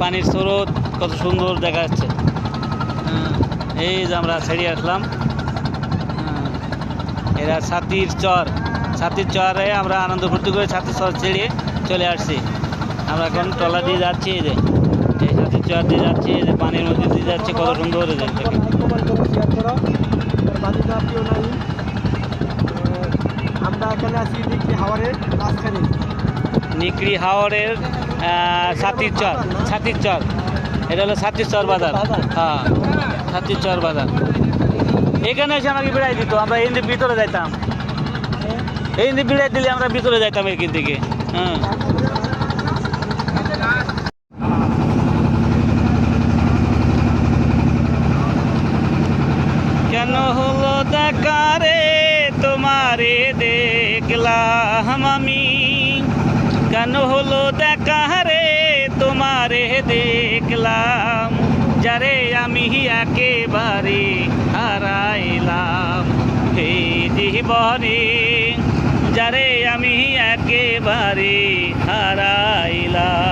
পানির স্রোত কত সুন্দর দেখা যাচ্ছে হ্যাঁ, এই যে আমরা ছেড়ে আসলাম। হ্যাঁ, এরা ছাতির চর। ছাতির চরে আমরা আনন্দ ফুর্তি করে ছাতির চর ছেড়ে চলে আসছি। আমরা এখন টলা দিয়ে যাচ্ছি এই যে। এই ছাতির চর দিয়ে যাচ্ছি এই যে পানির মধ্যে দিয়ে যাচ্ছি কত সুন্দর আমরা এখানে আছি দেখি হাওয়ারের নিকড়ি হাওড়ের আহ, ছাতির চর ছাতির চর। এটা হলো ছাতির চর বাজার। হ্যাঁ ছাতির চর বাজার। এখানে এসে আমাকে বেড়াই দিত, আমরা এই ভিতরে যাইতাম। দিকে বেড়াই দিলে আমরা ভিতরে যাইতাম এখান থেকে। হ্যাঁ। কেন হলো দেখা রে? তোমারে দেখলাম আমি। কেন হলো দেখা রে, তোমারে দেখলাম। যারে আমি একেবারে হারাইলাম। হে জীবনে, যারে আমি একেবারে হারাইলাম।